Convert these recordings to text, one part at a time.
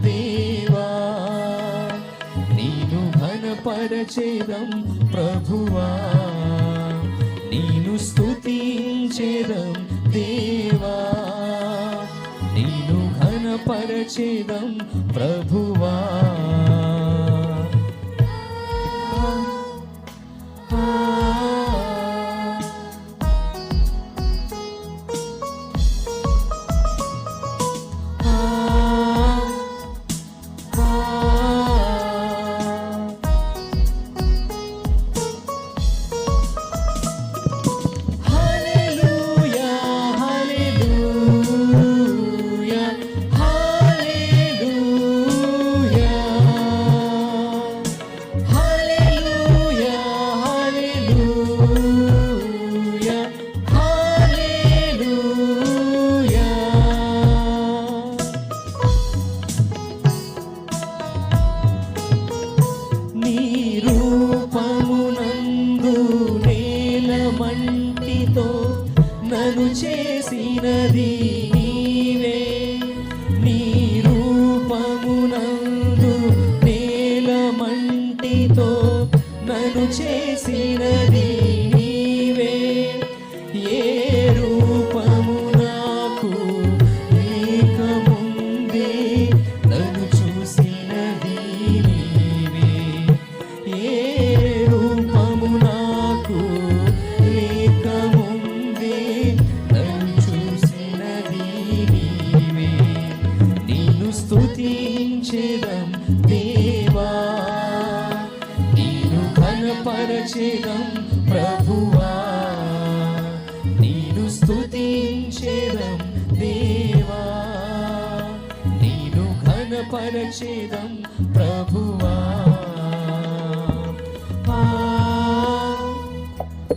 దేవా నీను ఘనపరచేదం ప్రభువా నీను స్థుతించేదం దేవా నీను ఘనపరచేదం ప్రభువా. Ah 哦。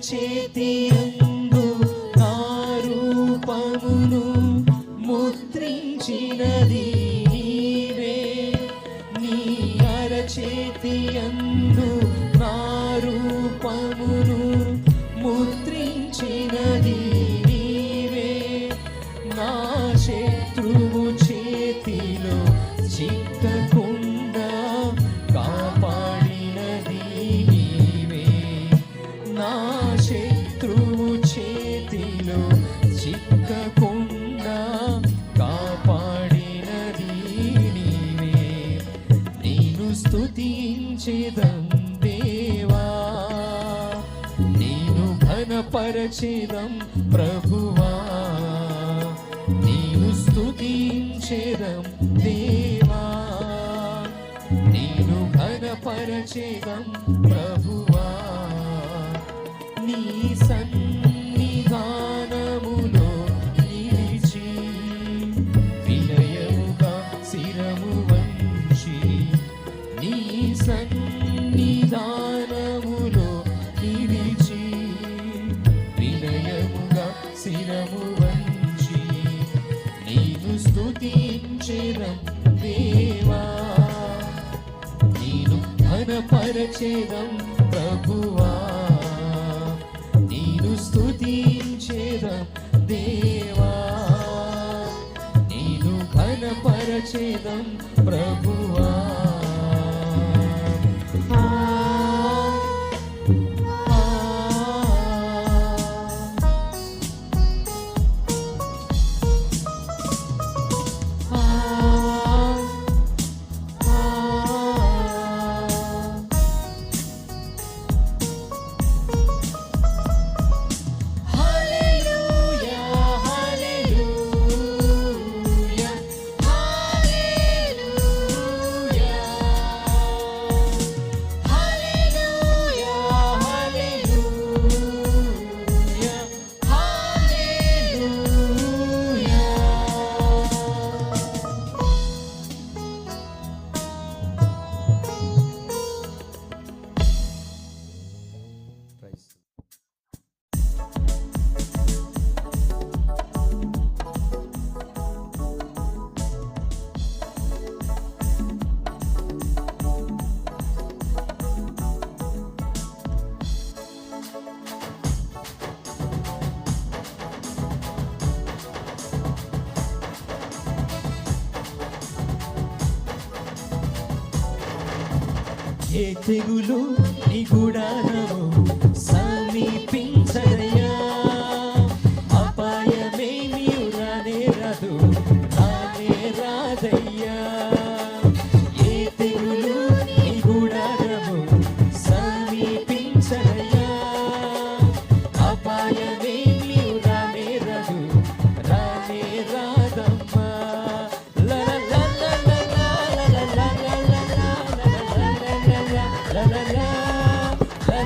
chetia స్తుతించేదం దేవా. నేను ఘనపరచేదం ప్రభువా. నేను స్తుతించేదం దేవా. నేను ఘనపరచేదం ప్రభు దేవా ప్రభువా. నేను స్తుతించేదం దేవా. ప్రభువా. ఏ తెగులు నీ గుడారము సమీపీ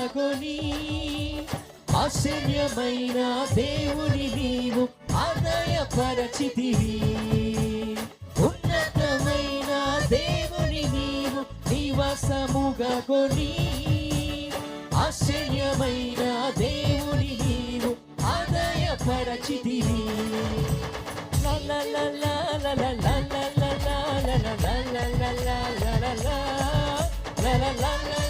పాల్గొని ఆశ్చర్యమైన దేవుని నీవు ఆదాయపరచితివి ఉన్నతమైన దేవుని నీవు నివాసముగా కొని ఆశ్చర్యమైన దేవుని నీవు ఆదాయపరచితివి la la la la la la la la la la la la la la la la la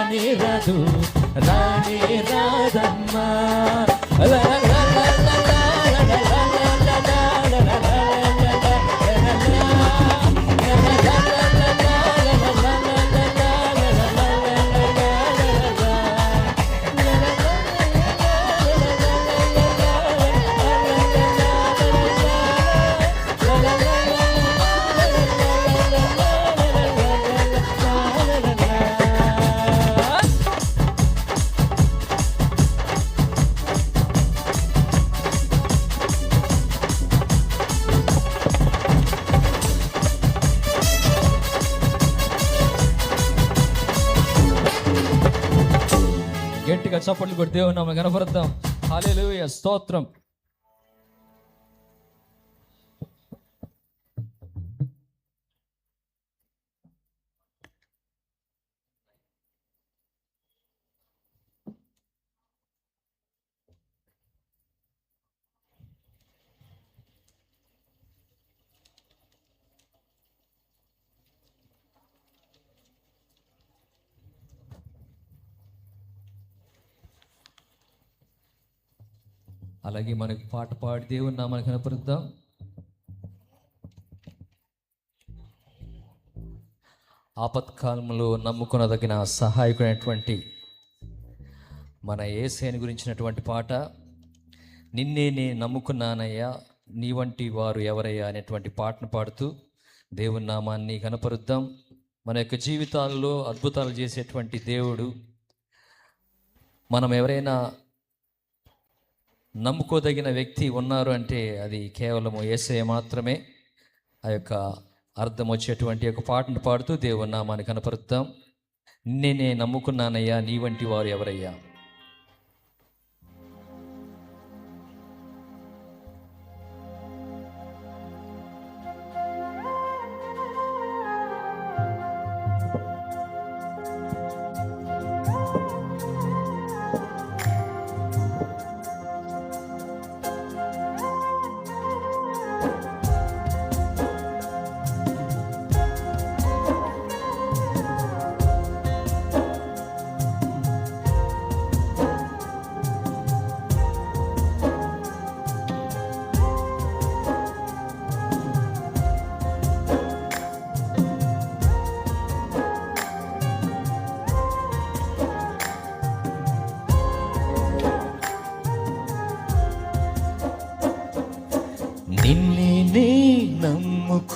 రాణి రాదు రాణి రాదమ్మా. గట్టిగా చప్పట్లు కొట్టి దేవుని కనపడతాం కనపరుద్దాం స్తోత్రం. అలాగే మనకి పాట పాడి దేవుని నామాన్ని కనపరుద్దాం. ఆపత్కాలంలో నమ్ముకునదగిన సహాయకుడైనటువంటి మన ఏసేని గురించినటువంటి పాట నిన్నే నే నమ్ముకున్నానయ్యా నీ వంటి వారు ఎవరయ్యా అనేటువంటి పాటను పాడుతూ దేవుని నామాన్ని కనపరుద్దాం. మన యొక్క జీవితాల్లో అద్భుతాలు చేసేటువంటి దేవుడు. మనం ఎవరైనా నమ్ముకోదగిన వ్యక్తి ఉన్నారు అంటే అది కేవలం ఏసే మాత్రమే. ఆ యొక్క అర్థం వచ్చేటువంటి ఒక పాటను పాడుతూ దేవుని నామాన్ని కనపరుద్దాం. నేనే నమ్ముకున్నానయ్యా నీ వంటి వారు ఎవరయ్యా?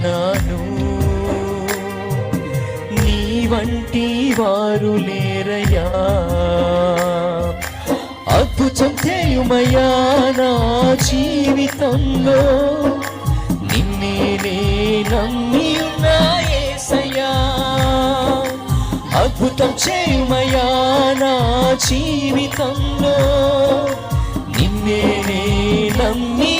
ఉన్నాను నీ వంటి వారు లేరయ్యా. అద్భుతం చేయుమయ్యా నా జీవితంలో. నిన్నే నే నమ్మి ఉన్నా అద్భుతం చేయుమయ్యా నా జీవితంలో. నిన్నే నే నమ్మి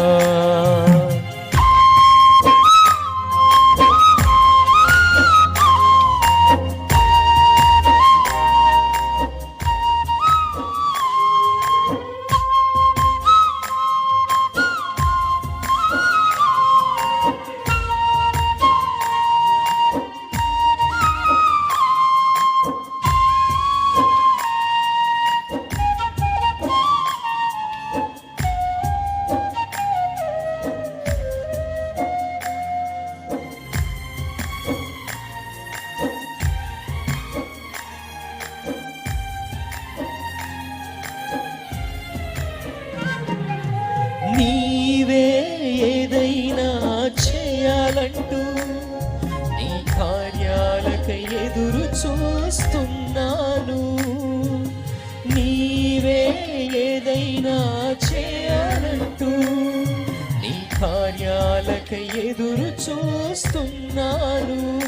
ఎదురు చూస్తున్నాను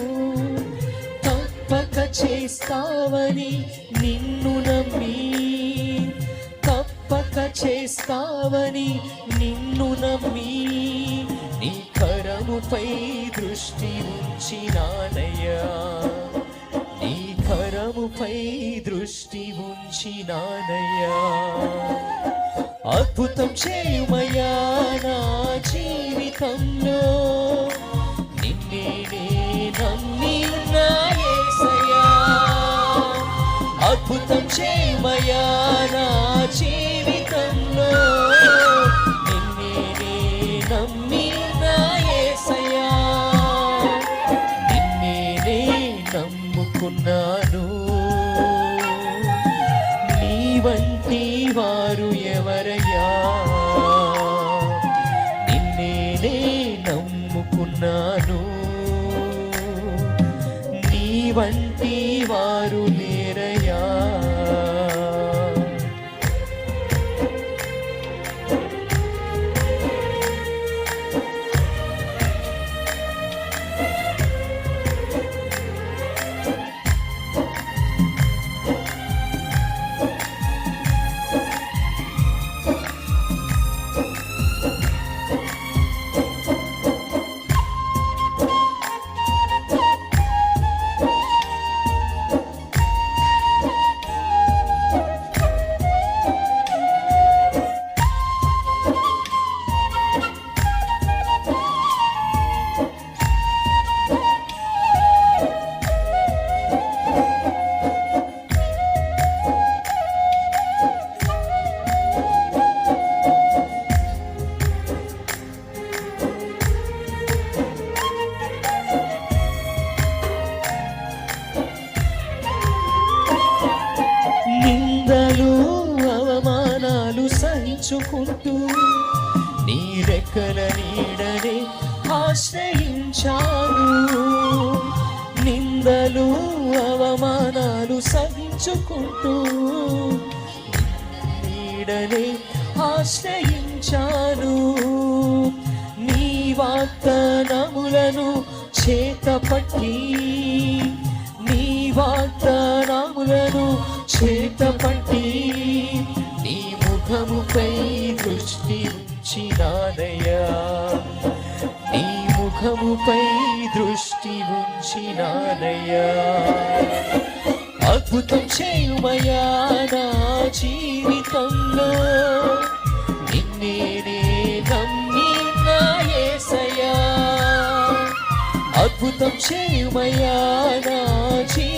తప్పక చేస్తావని నిన్ను నమ్మి. తప్పక చేస్తావని నిన్ను నమ్మి. నీ కరముపై దృష్టి ఉంచినానయ్యా. నీ కరముపై దృష్టి ఉంచినానయ్యా. అద్భుతం చేయుమయ్యా నా జీవితం. నిన్నే నమ్మి ఉన్నా అద్భుతం చేయమయా నా చే ఉన్నాను. నీ వంటి వారు నీడనే ఆశ్రయించాను. నీ వాగ్దానములను చేతపట్టి నీ వాగ్దానములను చేతపట్టి నీ ముఖముపై దృష్టి ఉంచినానయ్యా. నీ ముఖముపై దృష్టి ఉంచినానయ్యా. అద్భుతం చేయుమయానా నా నిన్నే నే నమ్మి అద్భుతం చేయుమయా నా జీ